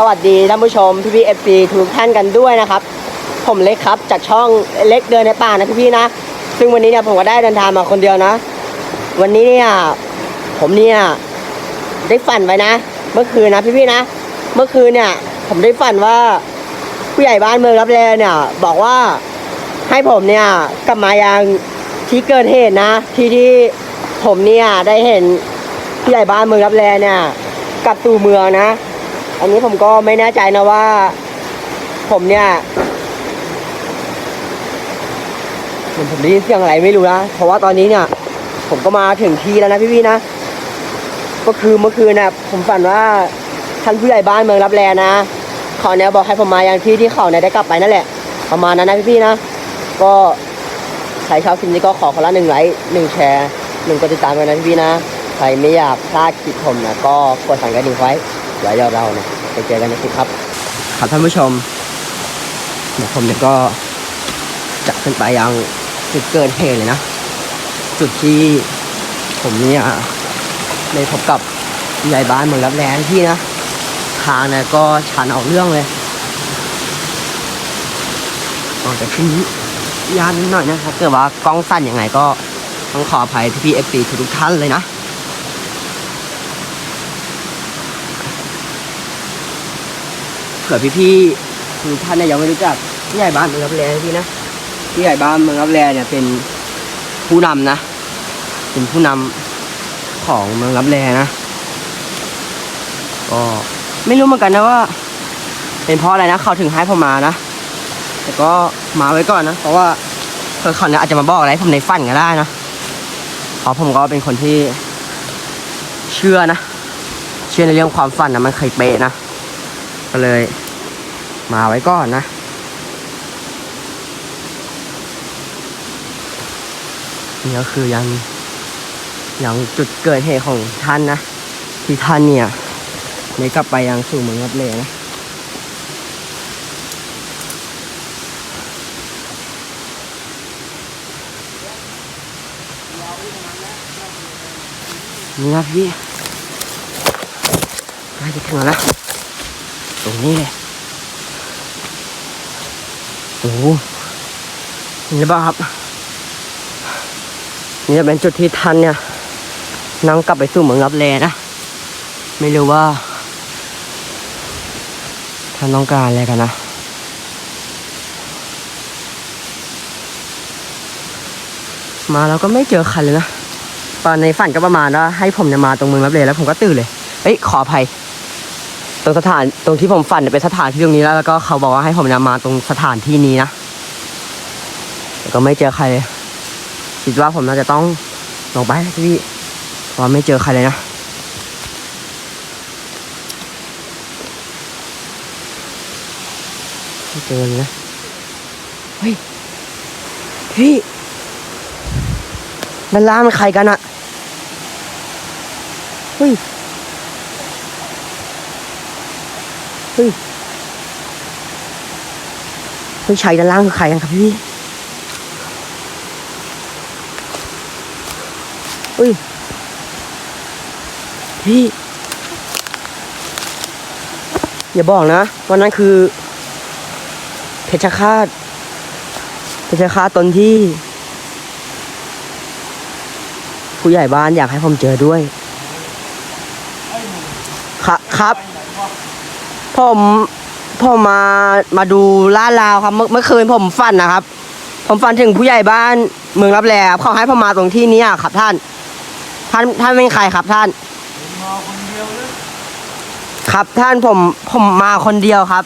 สวัสดีท่านผู้ชมพี่พี่เอฟซีทุกท่านกันด้วยนะครับ ผมเล็กครับจากช่องเล็กเดินในป่านะพี่พี่นะ ซึ่งวันนี้เนี่ยผมก็ได้เดินทางมาคนเดียวนะ วันนี้เนี่ยผมเนี่ยได้ฝันไว้นะ เมื่อคืนนะพี่พี่นะ เมื่อคืนเนี่ยผมได้ฝันว่าผู้ใหญ่บ้านเมืองรับแลเนี่ย บอกว่าให้ผมเนี่ยกลับมายังที่เกิดเหตุนะ ที่ที่ผมเนี่ยได้เห็นผู้ใหญ่บ้านเมืองรับแลเนี่ยกลับสู่เมืองนะ อันนี้ผมก็ไม่แน่ใจนะว่า ผมเนี่ยเหมือนผมได้ยินเสียงอะไรไม่รู้นะ เพราะว่าตอนนี้เนี่ย ผมก็มาถึงที่แล้วนะพี่ๆนะ ก็คือเมื่อคืนน่ะผมฝันว่าท่านผู้ใหญ่บ้านเมืองรับแลนะเขาเนี่ยบอกให้ผมมายังที่ที่เขาเนี่ยได้กลับไปนั่นแหละ ประมาณนั้นนะพี่ๆนะ ก็ใครชอบคลิปนี้ก็ขอคนละหนึ่งไลค์หนึ่งแชร์หนึ่งกดติดตามกันนะพี่ๆนะ ใครไม่อยากพลาดคลิปผมนะก็กดสั่งกระดิ่งไว้ไว้เดี๋ยวเราเนี่ย ไปเจอกันในคลิปครับครับท่านผู้ชม เดี๋ยวผมเนี่ยก็จะขึ้นไปยังจุดเกิดเหตุเลยนะ จุดที่ผมเนี่ยได้พบกับผู้ใหญ่บ้านเมืองรับแลที่นะ ทางเนี่ยก็ชันเอาเรื่องเลยออกจากที่นี้ยานนิดหน่อยนะถ้าเกิดว่ากล้องสั้นยังไงก็ต้องขออภัยพี่พี่เอฟซีทุกท่านเลยนะ เผื่อพี่ๆทุกท่านเนี่ยยังไม่รู้จักผู้ใหญ่บ้านเมืองรับแลพี่นะผู้ใหญ่บ้านเมืองรับแลเนี่ยเป็นผู้นำนะ เป็นผู้นำของเมืองรับแลนะก็ไม่รู้เหมือนกันนะว่า เป็นเพราะอะไรนะเขาถึงให้ผมมานะ แต่ก็มาไว้ก่อนนะ เพราะว่าเพื่อเขาเนี่ยอาจจะมาบอกอะไรให้ผมในฝันก็ได้นะเพราะผมก็เป็นคนที่เชื่อนะ เชื่อในเรื่องความฝันนะมันเคยเป๊ะนะ ก็เลย มาไว้ก่อนนะ นี่ก็คือยังยังจุดเกิดเหตุของท่านนะ ที่ท่านเนี่ยได้กลับไปยังสู่เมืองรับเลยนะนี่นะพี่ใกล้จะถึงแล้ว รงนี้เลยโอ้โหนี่หรือเปล่าครับ นี่จะเป็นจุดที่ท่านเนี่ยนั่งกลับไปสู่เมืองรับแลนะ ไม่รู้ว่า ท่านต้องการอะไรกันนะมาแล้วก็ไม่เจอใครเลยนะ ตอนในฝันก็ประมาณว่าให้ผมเนี่ยมาตรงเมืองรับแลแล้วผมก็ตื่นเลย เอ้ยขออภัย รงสถานตรงที่ผมฝันเนี่ยเป็นสถานที่ตรงนี้แล้ว แล้วก็เขาบอกว่าให้ผมนี่ยมาตรงสถานที่นี้นะแต่ก็ไม่เจอใครเลยคิดว่าผมน่าจะต้องลงไปนะพี่เพราะไม่เจอใครเลยนะไม่เจอเลยนะเฮ้ยพี่ด้านล่างมันใครกันอะเฮ้ย เฮ้ยผู้ชายด้านล่างคือใครกันครับพี่เฮ้ย พี่ อย่าบอกนะ วันนั้นคือ เพชรฆาตเพชรฆาตตนที่ ผู้ใหญ่บ้านอยากให้ผมเจอด้วย ครับครับ ผมผมมามาดูลาดราวครับเมื่อเมื่อคืนผมฝันนะครับ ผมฝันถึงผู้ใหญ่บ้านเมืองรับแลครับเขาให้ผมมาตรงที่เนี้ยครับท่าน ท่านท่านเป็นใครครับท่าน มาคนเดียวเลยครับท่านผมผมมาคนเดียวครับ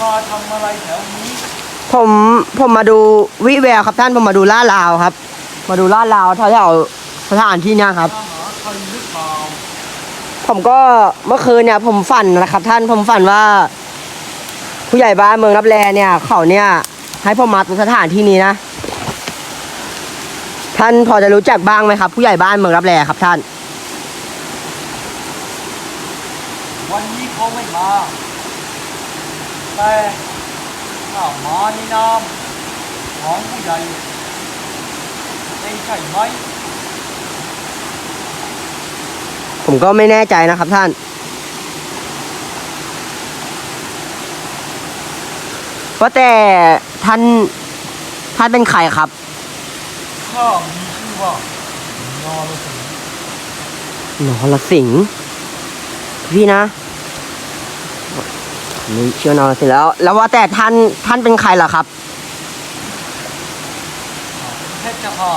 มาทำอะไรแถวนี้ผมผมมาดูวิแววครับท่านผมมาดูลาดราวครับ มาดูลาดราวแถวๆสถานที่เนี้ยครับ มาหาใครหรือเปล่า ผมก็เมื่อคืนเนี่ยผมฝันนะครับ ท่านผมฝันว่า ผู้ใหญ่บ้านเมืองรับแลเนี่ย เขาเนี่ย ให้ผมมาตรงสถานที่นี้นะ ท่านพอจะรู้จักบ้างไหมครับ ผู้ใหญ่บ้านเมืองรับแลครับ ท่าน วันนี้เขาไม่มา แต่ถ้ามาในนามของผู้ใหญ่เองใช่ไหม ผมก็ไม่แน่ใจนะครับท่าน ว่าแต่ท่านท่านเป็นใครครับ ข้ามีชื่อว่านอรสิงห์นอละสิงห์พี่นะมีเชื่อนอละสิงห์แล้ว แล้วว่าแต่ท่านท่านเป็นใครล่ะครับ เพชรพอ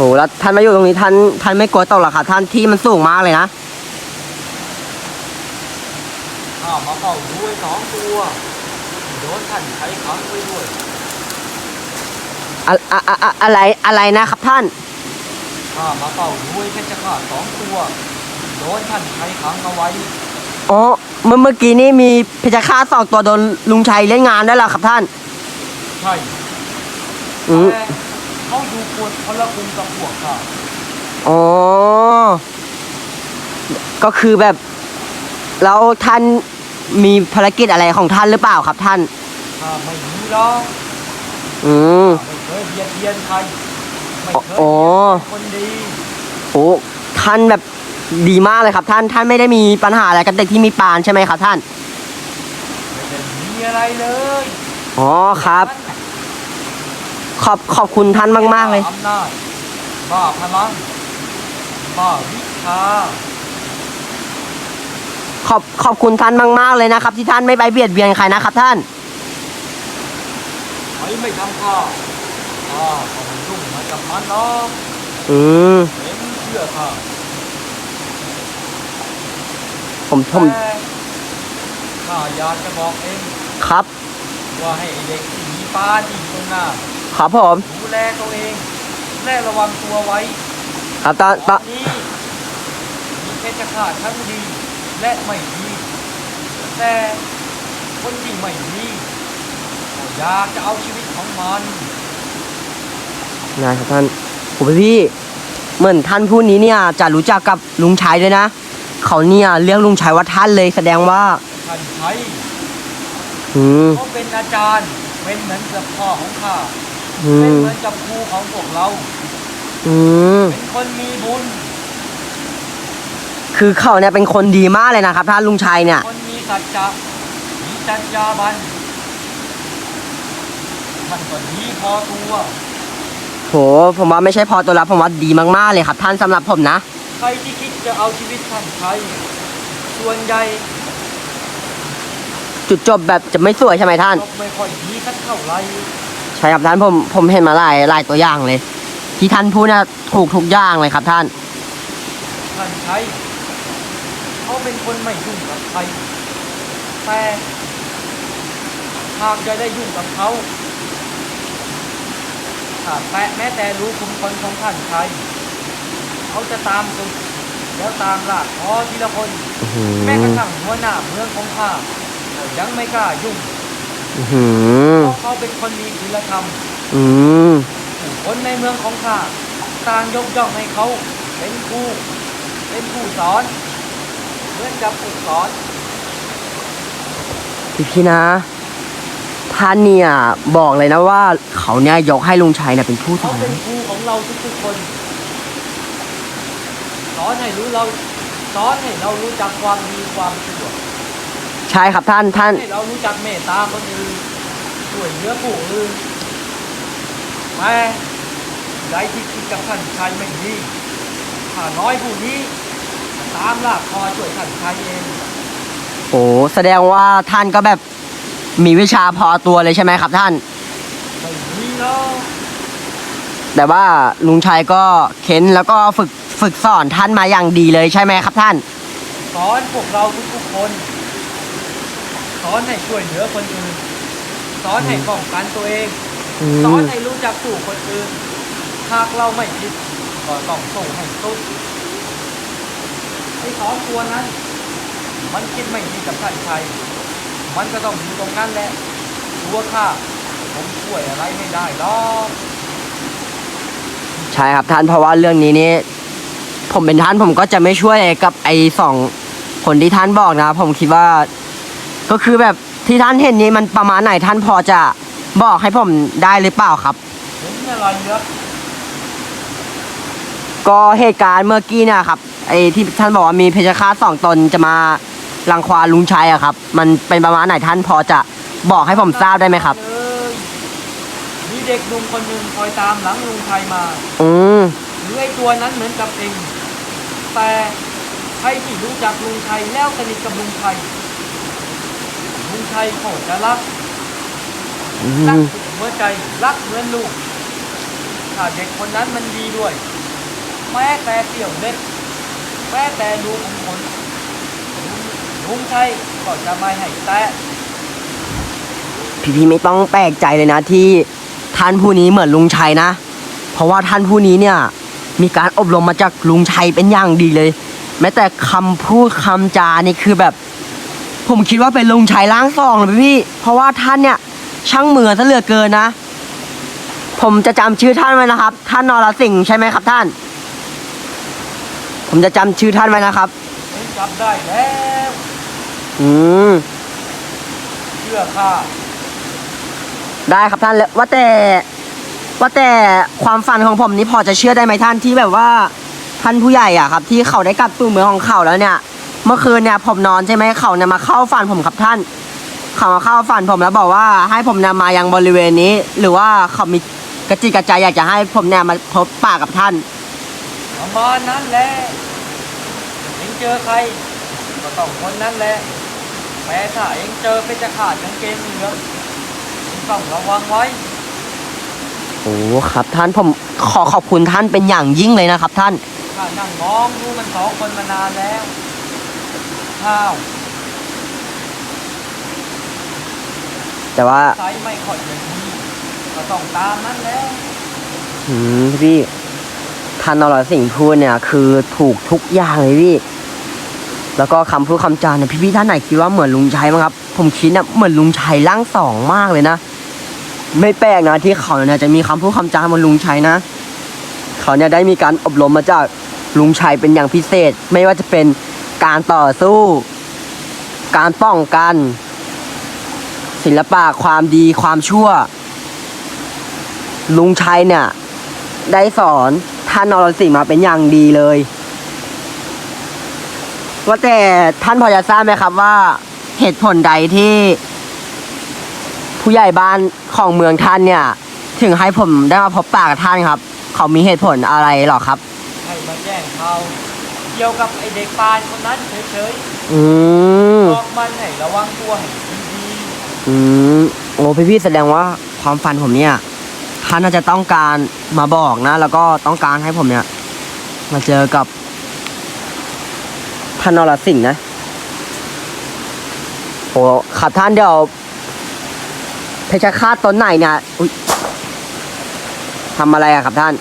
หแล้วท่านมาอยู่ตรงนี้ท่านท่านไม่กลัวตกหรอครับท่านที่มันสูงมากเลยนะข้ามาเฝ้าด้วยสองตัวโดนท่านใช้ขังไว้ด้วยอะอะอะอะอะไรอะไรนะครับท่านข้ามาเฝ้าด้วยเพชรฆาตสองตัวโดนท่านใช้ขังเอาไว้อ๋อเมื่อเมื่อกี้นี้มีเพชฌฆาตสองตัวโดนลุงชัยเล่นงานได้วยเหรอครับท่าน ใช่อืมแต่ เขาอยู่คนคนละกลุ่มกับพวกข้าอ๋อ ก็คือแบบ แล้วท่านมีภารกิจอะไรของท่านหรือเปล่าครับท่าน ข้าไม่มีหรอกอืม ไม่เคยเบียดเบียนใครไม่เคยอ๋อ เป็นคนดีโอ้ท่านแบบดีมากเลยครับท่าน ท่านไม่ได้มีปัญหาอะไรกับเด็กที่มีปานใช่ไหมครับท่าน ไม่ได้มีอะไรเลยอ๋อครับ ขอบขอบคุณท่านมาก ๆ เลย อำนาจบ้าพลังบ้าวิชาขอบขอบคุณท่านมากๆเลยนะครับ ที่ท่านไม่ไปเบียดเบียนใครนะครับท่านใครไม่ทำข้าข้าก็ไม่ยุ่งมากับมันหรอกอืมเห็นเชื่อข้าผมผมแต่ข้าอยากจะบอกเอง ครับ ว่าให้ไอ้เด็กที่มีปาที่อยู่ตรงหน้า ครับผมดูแลตัวเองและระวังตัวไว้ครับตอนตตออนนนี้มีเพชฌฆาตทั้งดีและไม่ดีแต่คนที่ไม่ดีก็อยากจะเอาชีวิตของมันนะครับท่านผมพี่ เหมือนท่านผู้นี้เนี่ยจะรู้จักกับลุงชัยด้วยนะ เขาเนี่ยเรียกลุงชัยว่าท่านเลยแสดงว่า ท่านใช้ อืม เขาเป็นอาจารย์ เป็นเหมือนกับพ่อของข้า อืเป็นมเหมือนกับครูของพวกเรา อืมเป็นคนมีบุญ คือเขาเนี่ยเป็นคนดีมากเลยนะครับท่านลุงชัยเนี่ย คนมีสัจจะมีจรรยาบรรณมันก็ดีพอตัว โห ผมว่าไม่ใช่พอตัวรับผมว่าดีมากๆเลยครับ ท่านสำหรับผมนะ ใครที่คิดจะเอาชีวิตท่านใช้ส่วนใหญ่จุดจบแบบจะไม่สวยใช่ไหมท่าน ก็ไม่ค่อยดีสักเท่าไหร่ ใช่ครับท่านผมผมเห็นมาหลายหลายตัวอย่างเลย ที่ท่านพูดน่ะถูกทุกอย่างเลยครับท่าน ท่านใช้เขาเป็นคนไม่ยุ่งกับใครแต่หากจะได้ยุ่งกับเขาถ้าแตะแม้แต่รู้คุมคนของท่านใช้เขาจะตามสุดแล้วตามลากคอทีละคนอื้อหือแม้กระทั่งหัวหน้าเมืองของข้าก็ยังไม่กล้ายุ่งอื้อ หือเพราะเขาเป็นคนมีศีลธรรม อืมผู้คนในเมืองของข้าต่างยกย่องให้เขาเป็นครูเป็นผู้สอนเหมือนกับผู้สอน พี่พี่นะ ท่านเนี่ยบอกเลยนะว่าเขาเนี่ยยกให้ลุงชัยเนี่ยเป็นผู้สเขาอนเป็นครูของเราทุกๆคน สอนให้รู้เราสอนให้เรารู้จักความดีความชั่ว ใช่ครับท่านท่าน ให้เรารู้จักเมตตาคนอื่นช่วยเหลือผู้อื่นแต่ใดที่คิดกับท่านชายไม่ดีข้าน้อยผู้นี้ตามลากคอช่วยท่านชายเองโอ้แสดงว่าท่านก็แบบมีวิชาพอตัวเลยใช่ไหมครับท่าน ไม่มีเนาะแต่ว่าลุงชัยก็เค้นแล้วก็ฝึกฝึกสอนท่านมาอย่างดีเลยใช่ไหมครับท่าน สอนพวกเราทุกๆคน สอนให้ช่วยเหลือคนอื่น สอนให้ป้องกันตัวเองอืสอนมให้รู้จักสู้คนอื่น หากเราไม่ผิดก็ต้องสู้ให้สุดไอ้สองตัวนั้น มันคิดไม่ดีกับท่านชัยมันก็ต้องอยู่ตรงนั้นแหละตัวข้าผมช่วยอะไรไม่ได้หรอกใช่ครับท่านเพราะว่าเรื่องนี้นี่ผมเป็นท่านผมก็จะไม่ช่วยกับไอ้สองคนที่ท่านบอกนะ ผมคิดว่า ก็คือแบบที่ท่านเห็นนี้มันประมาณไหนท่านพอจะบอกให้ผมได้หรือเปล่าครับ เห็นอะไรเยอะก็เหตุการณ์เมื่อกี้เนี่ยครับไอ้ที่ท่านบอกว่ามีเพชฌฆาตสองตนจะมารังควานลุงชัยอะครับ มันเป็นประมาณไหนท่านพอจะบอกให้ผมทราบได้ไหมครับ เลยมีเด็กหนุ่มคนหนึ่งคอยตามหลังลุงชัยมาอืมหรือไอ้ตัวนั้นเหมือนกับเอง แต่ใครที่รู้จักลุงชัยแล้วสนิทกับลุงชัย ลุงชัยโคตรจะรักอืรักมสุดหัวใจรักเหมือนลูกถ้าเด็กคนนั้นมันดีด้วย แม้แต่เสี่ยวเล็กแม้แต่ลูกของคนลุงชัยก็จะไม่ให้แตะพี่พี่ๆไม่ต้องแปลกใจเลยนะที่ท่านผู้นี้เหมือนลุงชัยนะ เพราะว่าท่านผู้นี้เนี่ยมีการอบรมมาจากลุงชัยเป็นอย่างดีเลย แม้แต่คำพูดคำจานี่คือแบบ ผมคิดว่าเป็นลุงชัยล้างซองเลยพี่ เพราะว่าท่านเนี่ย ช่างเหมือนซะเหลือเกินนะ ผมจะจำชื่อท่านไว้นะครับ ท่านนรสิงห์ใช่ไหมครับท่าน ผมจะจำชื่อท่านไว้นะครับเองจับได้แล้วอืม เชื่อข้าได้ครับท่านแล้วว่าแต่ว่าแต่ความฝันของผมนี้พอจะเชื่อได้ไหมท่านที่แบบว่าท่านผู้ใหญ่อะครับ ที่เขาได้กลับสู่เมืองของเขาแล้วเนี่ย เมื่อคืนเนี่ยผมนอนใช่ไหมเขาเนี่ยมาเข้าฝันผมครับท่าน เขามาเข้าฝันผมแล้วบอกว่า ให้ผมเนี่ยมายังบริเวณนี้ หรือว่าเขามีกระจิตกระใจอยากจะให้ผมเนี่ยมาพบปะกับท่านประมาณนั้นแหละเองเจอใครก็ต้องคนนั้นแหละแม้ถ้าเองเจอเป็นจะขาดกางเกงเหลืองเองต้องระวังไว้โอ้ครับท่านผมขอขอบคุณท่านเป็นอย่างยิ่งเลยนะครับท่าน ข้านั่งมองดูมันสองคนมานานแล้ว ข้าวแต่ว่าไซส์ไม่ค่อยจะดีก็ต้องตามนั้นแล้วอืมพี่ท่านนรสิงห์พูดเนี่ย คือถูกทุกอย่างเลยพี่ แล้วก็คำพูดคำจาเนี่ยพี่พี่ๆท่านไหนคิดว่าเหมือนลุงชัยมั้งครับ ผมคิดเนี่ยเหมือนลุงชัยร่างสองมากเลยนะ ไม่แปลกนะที่เขาเนี่ยจะมีคำพูดคำจาเหมือนลุงชัยนะ เขาเนี่ยได้มีการอบรมมาจากลุงชัยเป็นอย่างพิเศษ ไม่ว่าจะเป็น การต่อสู้ การป้องกัน ศิลปะความดีความชั่ว ลุงชัยเนี่ย ได้สอนท่านนรสิงห์มาเป็นอย่างดีเลย ว่าแต่ท่านพอจะทราบไหมครับว่า เหตุผลใดที่ ผู้ใหญ่บ้านของเมืองท่านเนี่ย ถึงให้ผมได้มาพบปะกับท่านครับ เขามีเหตุผลอะไรหรอครับ ให้มาแจ้งเขา กี่ยวกับไอเด็กปานคนนั้นเฉยอืม ๆบอกมันให้ระวังตัวให้ดีอืม โอ้พี่พี่ๆแสดงว่าความฝันผมเนี่ยท่านน่าจะต้องการมาบอกนะ แล้วก็ต้องการให้ผมเนี่ย มาเจอกับท่านนรสิงห์นะโอ้ครับท่านเดี๋ยวเพชรฆาตตนไหนเนี่ยอุยทำอะไรอะครับท่าน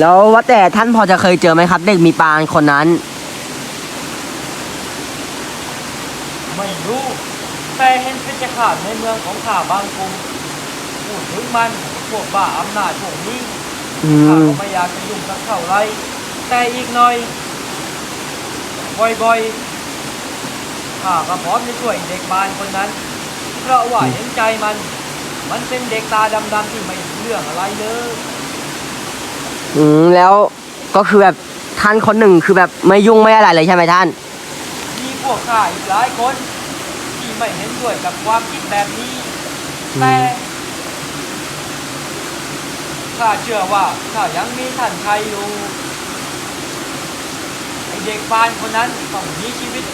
แล้วว่าแต่ท่านพอจะเคยเจอไหมครับ เด็กมีปานคนนั้นๆไม่รู้ แต่เห็นเป็นจะขาดในเมืองของข้าบางกรุงพูดถึงมันพวกบ้าอำนาจพวกนี้อืข้าม ก็ไม่อยากจะยุ่งสักเท่าไรแต่อีกหน่อย บ่อยๆข้าก็พร้อมจะช่วยเด็กบานคนนั้น เพราะว่าเห็นใจมัน มันเป็นเด็กตาดำๆที่ไม่รู้เรื่องอะไรเลย อืมแล้วก็คือแบบท่านคนหนึ่งคือแบบไม่ยุ่งไม่อะไรเลยใช่ไหมท่าน มีพวกข้าอีกหลายคน ที่ไม่เห็นด้วยกับความคิดแบบนี้ อืม แต่ข้าเชื่อว่าข้ายังมีท่านไทยอยู่ไอเด็กบานคนนั้นต้องมีชีวิต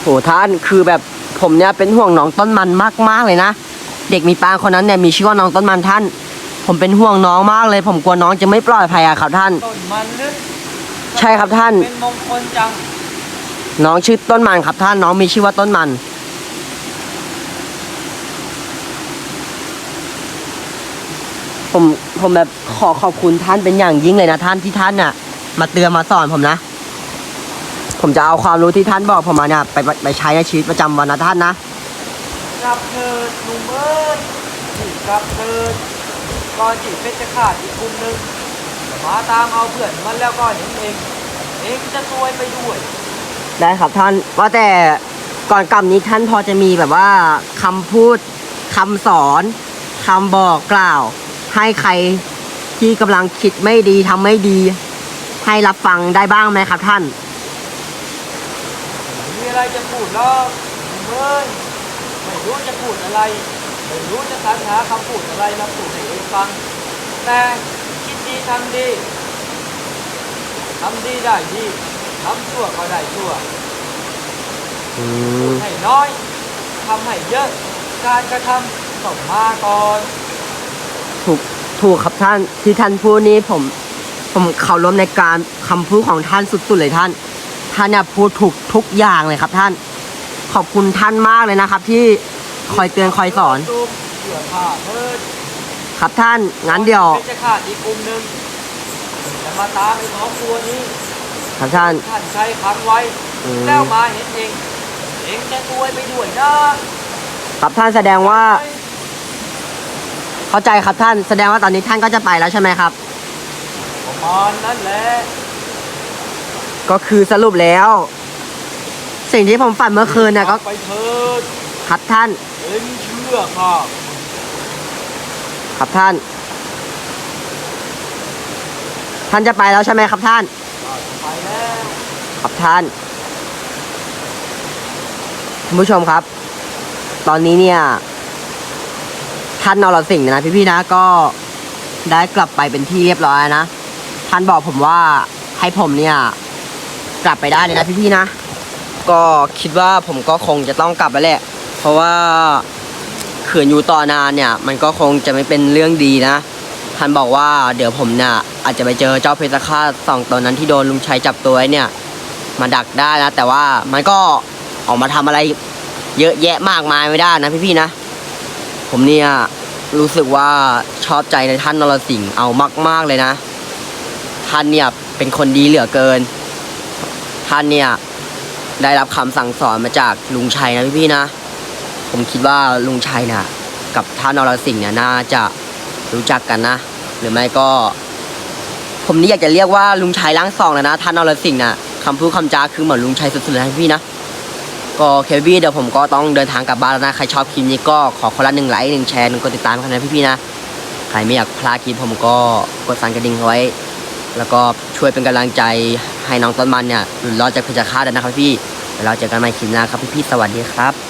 โหท่านคือแบบผมเนี่ยเป็นห่วงน้องต้นมันมากๆเลยนะ เด็กมีปางคนนั้นเนี่ยมีชื่อว่าน้องต้นมันท่าน ผมเป็นห่วงน้องมากเลย ผมกลัวน้องจะไม่ปลอดภัยอะครับท่าน ต้นมันลึกใช่ครับท่าน เป็นมงคลจังน้องชื่อต้นมันครับท่านน้องมีชื่อว่าต้นมัน ผมผมแบบขอขอบคุณท่านเป็นอย่างยิ่งเลยนะท่านที่ท่านน่ะ มาเตือนมาสอนผมนะ ผมจะเอาความรู้ที่ท่านบอกผมมาเนี่ยไปไปไปใช้ในชีวิตประจำวันนะท่านนะ กลับเถิดลุงเอ้ยจีบกลับเถิด ก่อนจีบเพชรขาดอีกกลุ่มหนึ่งมาตามเอาเพื่อนมันแล้วก็เห็นเอง เองจะซวยไปด้วย ได้ครับท่านว่าแต่ก่อนกลับนี้ท่านพอจะมีแบบว่าคำพูดคำสอนคำบอกกล่าว ให้ใครที่กำลังคิดไม่ดีทำไม่ดี ให้รับฟังได้บ้างไหมครับท่านอะไรจะพูดหรอกเอ้ยไม่รู้จะพูดอะไร ไม่รู้จะสรรหาคำพูดอะไรมาพูดให้เองฟัง แต่คิดดีทำดีทำดีได้ดีทำชั่วก็ได้ชั่วอืพูมดให้น้อยทำให้เยอะ การกระทำต้องมาก่อนถูกถูกครับท่านที่ท่านพูดนี้ผม ผมเคารพในการคำพูดของท่านสุดๆเลยท่าน ท่านเนี่ยพูดถูกทุกอย่างเลยครับท่าน ขอบคุณท่านมากเลยนะครับ ที่ คอยเตือนคอยสอนตุ้มเสือผ้าเพิดครับท่านงั้นเดี๋ยวจะขาดอีกกลุ่มหนึ่งจะมาตามไอ้น้องตัวนี้ครับท่าน ท่านใช้ขังไว้ อืม แล้วมาเห็นเอง เองจะตัวยไปด้วยนะครับท่านแสดงว่าเข้าใจครับท่าน แสดงว่าตอนนี้ท่านก็จะไปแล้วใช่ไหมครับ ประมาณนั้นแหละก็คือสรุปแล้ว สิ่งที่ผมฝันเมื่อคืนเนี่ยก็ ไปเถิด ครับท่านเองเชื่อข้าครับท่าน ท่านจะไปแล้วใช่ไหมครับท่านข้าจะไปแล้วครับท่านคุณผู้ชมครับ ตอนนี้เนี่ย ท่านนรสิงห์นะพี่ๆนะก็ได้กลับไปเป็นที่เรียบร้อยนะ ท่านบอกผมว่าให้ผมเนี่ย กลับไปได้เลยนะพี่ๆนะ ก็คิดว่าผมก็คงจะต้องกลับไปแหละ เพราะว่าขืนอยู่ต่อนานเนี่ย มันก็คงจะไม่เป็นเรื่องดีนะท่านบอกว่าเดี๋ยวผมเนี่ยอาจจะไปเจอเจ้าเพชรฆาตสองตัวนั้นที่โดนลุงชัยจับตัวไว้เนี่ย มาดักได้นะแต่ว่ามันก็ออกมาทำอะไรเยอะแยะมากมายไม่ได้นะพี่ๆนะ ผมเนี่ยรู้สึกว่าชอบใจในท่านนรสิงห์เอามากๆเลยนะ ท่านเนี่ยเป็นคนดีเหลือเกิน ท่านเนี่ยได้รับคำสั่งสอนมาจากลุงชัยนะพี่ๆนะ ผมคิดว่าลุงชัยนี่ยกับท่านนรสิงห์เนี่ยน่าจะรู้จักกันนะ หรือไม่ก็ ผมนี่อยากจะเรียกว่าลุงชัยล้างซองเลยนะท่านนรสิงห์น่ะคำพูดคำจาคือเหมือนลุงชัยสุดๆเลยนะพี่นะก็เควี่เดี๋ยวผมก็ต้องเดินทางกลับบ้านแล้วนะ ใครชอบคลิปนี้ก็ขอคนละหนึ่งไลค์หนึ่งแชร์หนึ่งกดติดตามกันนะพี่ๆนะ ใครไม่อยากพลาดคลิปผมก็กดสั่นกระดิ่งเอาไว้ แล้วก็ช่วยเป็นกำลังใจให้น้องต้นมันเนี่ยหลุดรอดจากเพชฌฆาตด้วยนะครับพี่เดี๋ยวเราเจอกันใหม่คลิปหน้าครับพี่ๆสวัสดีครับ